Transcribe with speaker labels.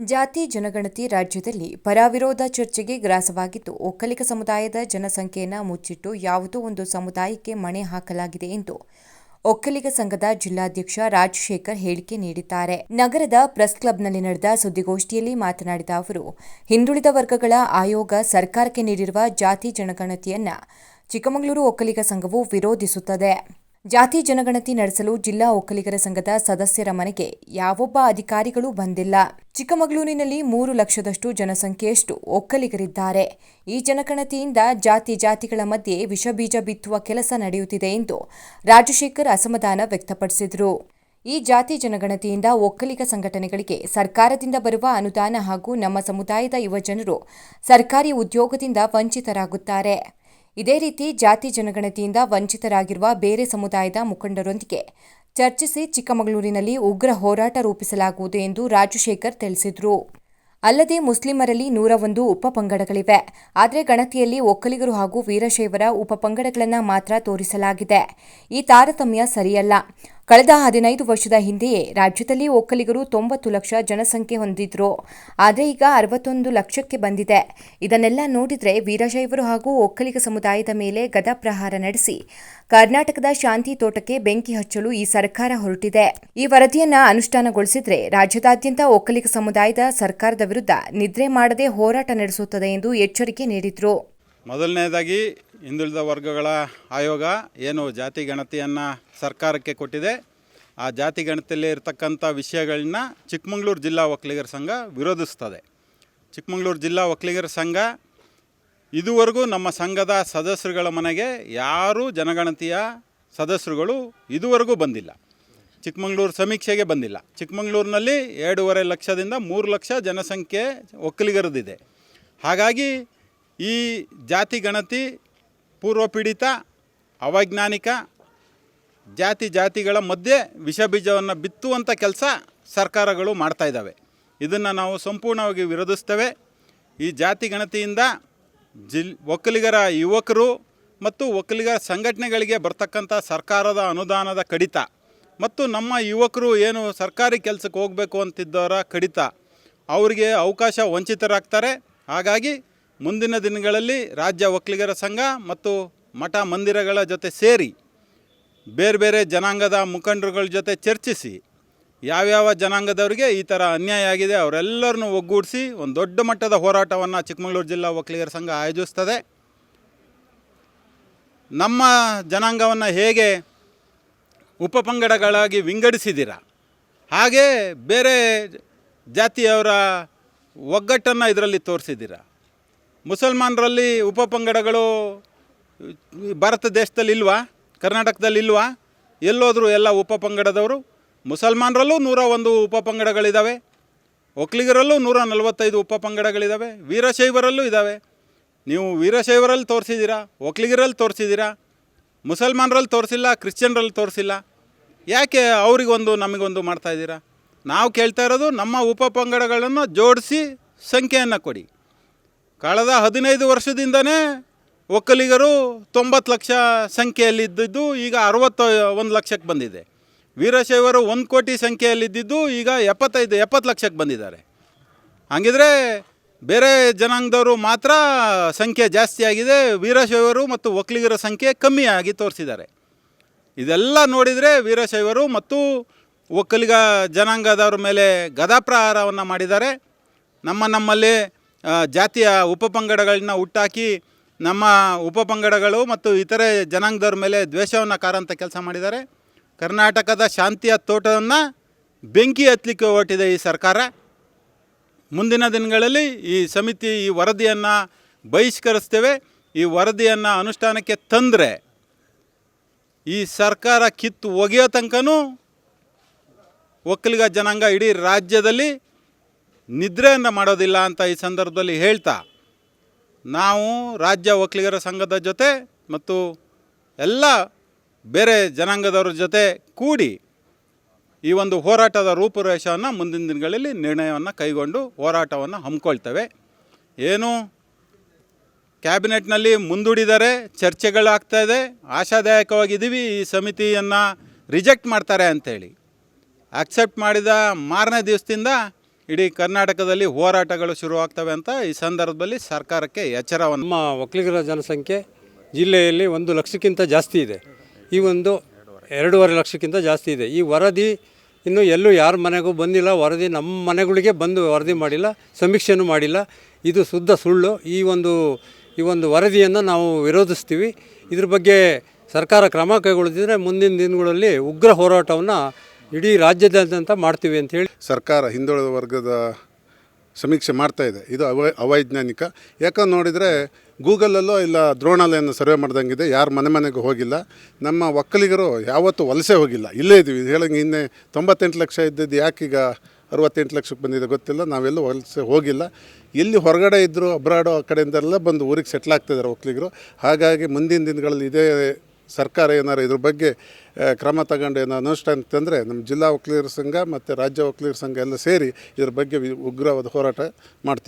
Speaker 1: ಜಾತಿ, ಜನಗಣತಿ ರಾಜ್ಯದಲ್ಲಿ ಪರವಿರೋಧ ಚರ್ಚೆಗೆ ಗ್ರಾಸವಾಗಿದ್ದು, ಒಕ್ಕಲಿಗ ಸಮುದಾಯದ ಜನಸಂಖ್ಯೆಯನ್ನು ಮುಚ್ಚಿಟ್ಟು ಯಾವುದೋ ಒಂದು ಸಮುದಾಯಕ್ಕೆ ಮಣೆ ಹಾಕಲಾಗಿದೆ ಎಂದು ಒಕ್ಕಲಿಗ ಸಂಘದ ಜಿಲ್ಲಾಧ್ಯಕ್ಷ ರಾಜಶೇಖರ್ ಹೇಳಿಕೆ ನೀಡಿದ್ದಾರೆ. ನಗರದ ಪ್ರೆಸ್ ಕ್ಲಬ್ನಲ್ಲಿ ನಡೆದ ಸುದ್ದಿಗೋಷ್ಠಿಯಲ್ಲಿ ಮಾತನಾಡಿದ ಅವರು, ಹಿಂದುಳಿದ ವರ್ಗಗಳ ಆಯೋಗ ಸರ್ಕಾರಕ್ಕೆ ನೀಡಿರುವ ಜಾತಿ, ಜನಗಣತಿಯನ್ನ ಚಿಕ್ಕಮಗಳೂರು ಒಕ್ಕಲಿಗ ಸಂಘವು ವಿರೋಧಿಸುತ್ತದೆ. ಜಾತಿ ಜನಗಣತಿ ನಡೆಸಲು ಜಿಲ್ಲಾ ಒಕ್ಕಲಿಗರ ಸಂಘದ ಸದಸ್ಯರ ಮನೆಗೆ ಯಾವೊಬ್ಬ ಅಧಿಕಾರಿಗಳು ಬಂದಿಲ್ಲ. ಚಿಕ್ಕಮಗಳೂರಿನಲ್ಲಿ ಮೂರು ಲಕ್ಷದಷ್ಟು ಜನಸಂಖ್ಯೆಯಷ್ಟು ಒಕ್ಕಲಿಗರಿದ್ದಾರೆ. ಈ ಜನಗಣತಿಯಿಂದ ಜಾತಿ ಜಾತಿಗಳ ಮಧ್ಯೆ ವಿಷಬೀಜ ಬಿತ್ತುವ ಕೆಲಸ ನಡೆಯುತ್ತಿದೆ ಎಂದು ರಾಜಶೇಖರ್ ಅಸಮಾಧಾನ ವ್ಯಕ್ತಪಡಿಸಿದರು. ಈ ಜಾತಿ ಜನಗಣತಿಯಿಂದ ಒಕ್ಕಲಿಗ ಸಂಘಟನೆಗಳಿಗೆ ಸರ್ಕಾರದಿಂದ ಬರುವ ಅನುದಾನ ಹಾಗೂ ನಮ್ಮ ಸಮುದಾಯದ ಯುವಜನರು ಸರ್ಕಾರಿ ಉದ್ಯೋಗದಿಂದ ವಂಚಿತರಾಗುತ್ತಾರೆ. ಇದೇ ರೀತಿ ಜಾತಿ ಜನಗಣತಿಯಿಂದ ವಂಚಿತರಾಗಿರುವ ಬೇರೆ ಸಮುದಾಯದ ಮುಖಂಡರೊಂದಿಗೆ ಚರ್ಚಿಸಿ ಚಿಕ್ಕಮಗಳೂರಿನಲ್ಲಿ ಉಗ್ರ ಹೋರಾಟ ರೂಪಿಸಲಾಗುವುದು ಎಂದು ರಾಜಶೇಖರ್ ತಿಳಿಸಿದರು. ಅಲ್ಲದೆ ಮುಸ್ಲಿಮರಲ್ಲಿ ನೂರ ಒಂದು ಉಪಪಂಗಡಗಳಿವೆ ಆದರೆ ಗಣತಿಯಲ್ಲಿ ಒಕ್ಕಲಿಗರು ಹಾಗೂ ವೀರಶೈವರ ಉಪಪಂಗಡಗಳನ್ನು ಮಾತ್ರ ತೋರಿಸಲಾಗಿದೆ. ಈ ತಾರತಮ್ಯ ಸರಿಯಲ್ಲ. ಕಳೆದ ಹದಿನೈದು ವರ್ಷದ ಹಿಂದೆಯೇ ರಾಜ್ಯದಲ್ಲಿ ಒಕ್ಕಲಿಗರು ತೊಂಬತ್ತು ಲಕ್ಷ ಜನಸಂಖ್ಯೆ ಹೊಂದಿದ್ರು. ಆದರೆ ಈಗ ಅರವತ್ತೊಂದು ಲಕ್ಷಕ್ಕೆ ಬಂದಿದೆ. ಇದನ್ನೆಲ್ಲ ನೋಡಿದರೆ ವೀರಶೈವರು ಹಾಗೂ ಒಕ್ಕಲಿಗ ಸಮುದಾಯದ ಮೇಲೆ ಗದಾಪ್ರಹಾರ ನಡೆಸಿ ಕರ್ನಾಟಕದ ಶಾಂತಿ ತೋಟಕ್ಕೆ ಬೆಂಕಿ ಹಚ್ಚಲು ಈ ಸರ್ಕಾರ ಹೊರಟಿದೆ. ಈ ವರದಿಯನ್ನ ಅನುಷ್ಠಾನಗೊಳಿಸಿದ್ರೆ ರಾಜ್ಯದಾದ್ಯಂತ ಒಕ್ಕಲಿಗ ಸಮುದಾಯದ ಸರ್ಕಾರದ ವಿರುದ್ಧ ನಿದ್ರೆ ಮಾಡದೆ ಹೋರಾಟ ನಡೆಸುತ್ತದೆ ಎಂದು ಎಚ್ಚರಿಕೆ ನೀಡಿದ್ರು.
Speaker 2: ಮೊದಲನೇದಾಗಿ ಹಿಂದುಳಿದ ವರ್ಗಗಳ ಆಯೋಗ ಏನು ಜಾತಿ ಗಣತಿಯನ್ನು ಸರ್ಕಾರಕ್ಕೆ ಕೊಟ್ಟಿದೆ. ಆ ಜಾತಿ ಗಣತಿಯಲ್ಲಿ ಇರತಕ್ಕಂಥ ವಿಷಯಗಳನ್ನ ಚಿಕ್ಕಮಗಳೂರು ಜಿಲ್ಲಾ ಒಕ್ಕಲಿಗರ ಸಂಘ ವಿರೋಧಿಸ್ತದೆ. ಚಿಕ್ಕಮಗಳೂರು ಜಿಲ್ಲಾ ಒಕ್ಕಲಿಗರ ಸಂಘ ಇದುವರೆಗೂ ನಮ್ಮ ಸಂಘದ ಸದಸ್ಯರುಗಳ ಮನೆಗೆ ಯಾರೂ ಜನಗಣತಿಯ ಸದಸ್ಯರುಗಳು ಇದುವರೆಗೂ ಬಂದಿಲ್ಲ. ಚಿಕ್ಕಮಗಳೂರು ಸಮೀಕ್ಷೆಗೆ ಬಂದಿಲ್ಲ. ಚಿಕ್ಕಮಗಳೂರಿನಲ್ಲಿ ಎರಡೂವರೆ ಲಕ್ಷದಿಂದ ಮೂರು ಲಕ್ಷ ಜನಸಂಖ್ಯೆ ಒಕ್ಕಲಿಗರದಿದೆ ಹಾಗಾಗಿ ಈ ಜಾತಿ ಗಣತಿ ಪೂರ್ವಪೀಡಿತ, ಅವೈಜ್ಞಾನಿಕ, ಜಾತಿ ಜಾತಿಗಳ ಮಧ್ಯೆ ವಿಷ ಬೀಜವನ್ನು ಬಿತ್ತುವಂಥ ಕೆಲಸ ಸರ್ಕಾರಗಳು ಮಾಡ್ತಾ ಇದ್ದಾವೆ. ಇದನ್ನು ನಾವು ಸಂಪೂರ್ಣವಾಗಿ ವಿರೋಧಿಸ್ತೇವೆ. ಈ ಜಾತಿ ಗಣತಿಯಿಂದ ಜಿಲ್, ಒಕ್ಕಲಿಗರ ಯುವಕರು ಮತ್ತು ಒಕ್ಕಲಿಗರ ಸಂಘಟನೆಗಳಿಗೆ ಬರ್ತಕ್ಕಂಥ ಸರ್ಕಾರದ ಅನುದಾನದ ಕಡಿತ ಮತ್ತು ನಮ್ಮ ಯುವಕರು ಏನು ಸರ್ಕಾರಿ ಕೆಲಸಕ್ಕೆ ಹೋಗಬೇಕು ಅಂತಿದ್ದವರ ಕಡಿತ, ಅವರಿಗೆ ಅವಕಾಶ ವಂಚಿತರಾಗ್ತಾರೆ. ಹಾಗಾಗಿ ಮುಂದಿನ ದಿನಗಳಲ್ಲಿ ರಾಜ್ಯ ಒಕ್ಕಲಿಗರ ಸಂಘ ಮತ್ತು ಮಠ ಮಂದಿರಗಳ ಜೊತೆ ಸೇರಿ ಬೇರೆ ಬೇರೆ ಜನಾಂಗದ ಮುಖಂಡರುಗಳ ಜೊತೆ ಚರ್ಚಿಸಿ ಯಾವ್ಯಾವ ಜನಾಂಗದವರಿಗೆ ಈ ಥರ ಅನ್ಯಾಯ ಆಗಿದೆ ಅವರೆಲ್ಲರನ್ನೂ ಒಗ್ಗೂಡಿಸಿ ಒಂದು ದೊಡ್ಡ ಮಟ್ಟದ ಹೋರಾಟವನ್ನು ಚಿಕ್ಕಮಗಳೂರು ಜಿಲ್ಲಾ ಒಕ್ಕಲಿಗರ ಸಂಘ ಆಯೋಜಿಸ್ತದೆ. ನಮ್ಮ ಜನಾಂಗವನ್ನು ಹೇಗೆ ಉಪಪಂಗಡಗಳಾಗಿ ವಿಂಗಡಿಸಿದ್ದೀರ? ಹಾಗೆ ಬೇರೆ ಜಾತಿಯವರ ಒಗ್ಗಟ್ಟನ್ನು ಇದರಲ್ಲಿ ತೋರಿಸಿದ್ದೀರ? ಮುಸಲ್ಮಾನರಲ್ಲಿ ಉಪಪಂಗಡಗಳು ಪಂಗಡಗಳು ಭಾರತ ದೇಶದಲ್ಲಿ ಇಲ್ವಾ ಕರ್ನಾಟಕದಲ್ಲಿ ಇಲ್ವಾ ಎಲ್ಲೋದ್ರು ಎಲ್ಲ ಉಪಪಂಗಡದವರು ಮುಸಲ್ಮಾನರಲ್ಲೂ ನೂರ ಒಂದು ಉಪಪಂಗಡಗಳಿದ್ದಾವೆ ಒಕ್ಕಲಿಗರಲ್ಲೂ ನೂರ ನಲವತ್ತೈದು ಉಪಪಂಗಡಗಳಿದ್ದಾವೆ ವೀರಶೈವರಲ್ಲೂ ಇದ್ದಾವೆ ನೀವು ವೀರಶೈವರಲ್ಲಿ ತೋರಿಸಿದ್ದೀರಾ? ಒಕ್ಕಲಿಗರಲ್ಲಿ ತೋರಿಸಿದ್ದೀರಾ? ಮುಸಲ್ಮಾನರಲ್ಲಿ ತೋರಿಸಿಲ್ಲ, ಕ್ರಿಶ್ಚಿಯನ್ರಲ್ಲಿ ತೋರಿಸಿಲ್ಲ. ಯಾಕೆ ಅವರಿಗೊಂದು, ನಮಗೊಂದು ಮಾಡ್ತಾಯಿದ್ದೀರಾ ನಾವು ಕೇಳ್ತಾ ಇರೋದು ನಮ್ಮ ಉಪಪಂಗಡಗಳನ್ನು ಜೋಡಿಸಿ ಸಂಖ್ಯೆಯನ್ನು ಕೊಡಿ. ಕಳೆದ ಹದಿನೈದು ವರ್ಷದಿಂದನೇ ಒಕ್ಕಲಿಗರು ತೊಂಬತ್ತು ಲಕ್ಷ ಸಂಖ್ಯೆಯಲ್ಲಿದ್ದಿದ್ದು ಈಗ ಅರವತ್ತು ಒಂದು ಲಕ್ಷಕ್ಕೆ ಬಂದಿದೆ. ವೀರಶೈವರು ಒಂದು ಕೋಟಿ ಸಂಖ್ಯೆಯಲ್ಲಿದ್ದಿದ್ದು ಈಗ ಎಪ್ಪತ್ತೈದು, ಎಪ್ಪತ್ತು ಲಕ್ಷಕ್ಕೆ ಬಂದಿದ್ದಾರೆ. ಹಾಗಿದ್ರೆ ಬೇರೆ ಜನಾಂಗದವರು ಮಾತ್ರ ಸಂಖ್ಯೆ ಜಾಸ್ತಿ ಆಗಿದೆ, ವೀರಶೈವರು ಮತ್ತು ಒಕ್ಕಲಿಗರ ಸಂಖ್ಯೆ ಕಮ್ಮಿಯಾಗಿ ತೋರಿಸಿದ್ದಾರೆ. ಇದೆಲ್ಲ ನೋಡಿದರೆ ವೀರಶೈವರು ಮತ್ತು ಒಕ್ಕಲಿಗ ಜನಾಂಗದವ್ರ ಮೇಲೆ ಗದಾಪ್ರಹಾರವನ್ನು ಮಾಡಿದ್ದಾರೆ. ನಮ್ಮ ನಮ್ಮಲ್ಲಿ ಜಾತಿಯ ಉಪಪಂಗಡಗಳನ್ನ ಹುಟ್ಟಾಕಿ ನಮ್ಮ ಉಪಪಂಗಡಗಳು ಮತ್ತು ಇತರೆ ಜನಾಂಗದವ್ರ ಮೇಲೆ ದ್ವೇಷವನ್ನು ಕಾರಂಥ ಕೆಲಸ ಮಾಡಿದ್ದಾರೆ. ಕರ್ನಾಟಕದ ಶಾಂತಿಯ ತೋಟವನ್ನು ಬೆಂಕಿ ಹತ್ತಲಿಕ್ಕೆ ಹೊರಟಿದೆ ಈ ಸರ್ಕಾರ. ಮುಂದಿನ ದಿನಗಳಲ್ಲಿ ಈ ಸಮಿತಿ ಈ ವರದಿಯನ್ನು ಬಹಿಷ್ಕರಿಸ್ತೇವೆ. ಈ ವರದಿಯನ್ನು ಅನುಷ್ಠಾನಕ್ಕೆ ತಂದರೆ ಈ ಸರ್ಕಾರ ಕಿತ್ತು ಒಗೆಯೋ ತನಕನೂ ಒಕ್ಕಲಿಗ ಜನಾಂಗ ಇಡೀ ರಾಜ್ಯದಲ್ಲಿ ನಿದ್ರೆಯನ್ನು ಮಾಡೋದಿಲ್ಲ ಅಂತ ಈ ಸಂದರ್ಭದಲ್ಲಿ ಹೇಳ್ತಾ, ನಾವು ರಾಜ್ಯ ಒಕ್ಕಲಿಗರ ಸಂಘದ ಜೊತೆ ಮತ್ತು ಎಲ್ಲ ಬೇರೆ ಜನಾಂಗದವರ ಜೊತೆ ಕೂಡಿ ಈ ಒಂದು ಹೋರಾಟದ ರೂಪುರೇಷವನ್ನು ಮುಂದಿನ ದಿನಗಳಲ್ಲಿ ನಿರ್ಣಯವನ್ನು ಕೈಗೊಂಡು ಹೋರಾಟವನ್ನು ಹಮ್ಮಿಕೊಳ್ತೇವೆ. ಏನು? ಕ್ಯಾಬಿನೆಟ್ನಲ್ಲಿ ಮುಂದೂಡಿದರೆ ಚರ್ಚೆಗಳಾಗ್ತಾಯಿದೆ ಆಶಾದಾಯಕವಾಗಿದ್ದೀವಿ, ಈ ಸಮಿತಿಯನ್ನು ರಿಜೆಕ್ಟ್ ಮಾಡ್ತಾರೆ ಅಂಥೇಳಿ ಅಕ್ಸೆಪ್ಟ್ ಮಾಡಿದ ಮಾರನೇ ದಿವಸದಿಂದ ಇಡೀ ಕರ್ನಾಟಕದಲ್ಲಿ ಹೋರಾಟಗಳು ಶುರುವಾಗ್ತವೆ ಅಂತ ಈ ಸಂದರ್ಭದಲ್ಲಿ ಸರ್ಕಾರಕ್ಕೆ ಎಚ್ಚರವನ್ನು.
Speaker 3: ನಮ್ಮ ಒಕ್ಕಲಿಗರ ಜನಸಂಖ್ಯೆ ಜಿಲ್ಲೆಯಲ್ಲಿ ಒಂದು ಲಕ್ಷಕ್ಕಿಂತ ಜಾಸ್ತಿ ಇದೆ. ಈ ಒಂದು ಎರಡೂವರೆ ಲಕ್ಷಕ್ಕಿಂತ ಜಾಸ್ತಿ ಇದೆ. ಈ ವರದಿ ಇನ್ನು ಎಲ್ಲೂ ಯಾರ ಮನೆಗೂ ಬಂದಿಲ್ಲ. ವರದಿ ನಮ್ಮ ಮನೆಗಳಿಗೆ ಬಂದು ವರದಿ ಮಾಡಿಲ್ಲ ಸಮೀಕ್ಷೆಯೂ ಮಾಡಿಲ್ಲ. ಇದು ಶುದ್ಧ ಸುಳ್ಳು. ಈ ಒಂದು ಈ ಒಂದು ವರದಿಯನ್ನು ನಾವು ವಿರೋಧಿಸ್ತೀವಿ. ಇದ್ರ ಬಗ್ಗೆ ಸರ್ಕಾರ ಕ್ರಮ ಕೈಗೊಳ್ಳದಿದ್ದರೆ ಮುಂದಿನ ದಿನಗಳಲ್ಲಿ ಉಗ್ರ ಹೋರಾಟವನ್ನು ಇಡೀ ರಾಜ್ಯದಾದ್ಯಂತ ಮಾಡ್ತೀವಿ ಅಂತ ಹೇಳಿ
Speaker 4: ಸರ್ಕಾರ ಹಿಂದುಳಿದ ವರ್ಗದ ಸಮೀಕ್ಷೆ ಮಾಡ್ತಾ ಇದೆ. ಇದು ಅವ, ಅವೈಜ್ಞಾನಿಕ. ಯಾಕಂದ್ರೆ ನೋಡಿದರೆ ಗೂಗಲಲ್ಲೋ ಇಲ್ಲ ದ್ರೋಣಾಲಯನ್ನು ಸರ್ವೆ ಮಾಡ್ದಂಗಿದೆ. ಯಾರು ಮನೆ ಮನೆಗೆ ಹೋಗಿಲ್ಲ. ನಮ್ಮ ಒಕ್ಕಲಿಗರು ಯಾವತ್ತೂ ವಲಸೆ ಹೋಗಿಲ್ಲ. ಇಲ್ಲೇ ಇದ್ದೀವಿ. ಹೇಳಂಗೆ ಇನ್ನೆ ತೊಂಬತ್ತೆಂಟು ಲಕ್ಷ ಇದ್ದದ್ದು ಯಾಕೀಗ ಅರವತ್ತೆಂಟು ಲಕ್ಷಕ್ಕೆ ಬಂದಿದೆ ಗೊತ್ತಿಲ್ಲ. ನಾವೆಲ್ಲೂ ವಲಸೆ ಹೋಗಿಲ್ಲ. ಎಲ್ಲಿ ಹೊರಗಡೆ ಇದ್ದರೂ ಅಬ್ರಾಡೋ ಆ ಕಡೆಯಿಂದೆಲ್ಲ ಬಂದು ಊರಿಗೆ ಸೆಟ್ಲ್ ಆಗ್ತಿದ್ದಾರೆ ಒಕ್ಕಲಿಗರು. ಹಾಗಾಗಿ ಮುಂದಿನ ದಿನಗಳಲ್ಲಿ ಇದೇ ಸರ್ಕಾರ ಏನಾರು ಇದ್ರ ಬಗ್ಗೆ ಕ್ರಮ ತಗೊಂಡು ಏನೋ ಅನುಷ್ಠಾನ ತಂದರೆ ನಮ್ಮ ಜಿಲ್ಲಾ ವಕೀಲರ ಸಂಘ ಮತ್ತು ರಾಜ್ಯ ವಕೀಲರ ಸಂಘ ಎಲ್ಲ ಸೇರಿ ಇದ್ರ ಬಗ್ಗೆ ಉಗ್ರವಾದ ಹೋರಾಟ ಮಾಡ್ತೀವಿ.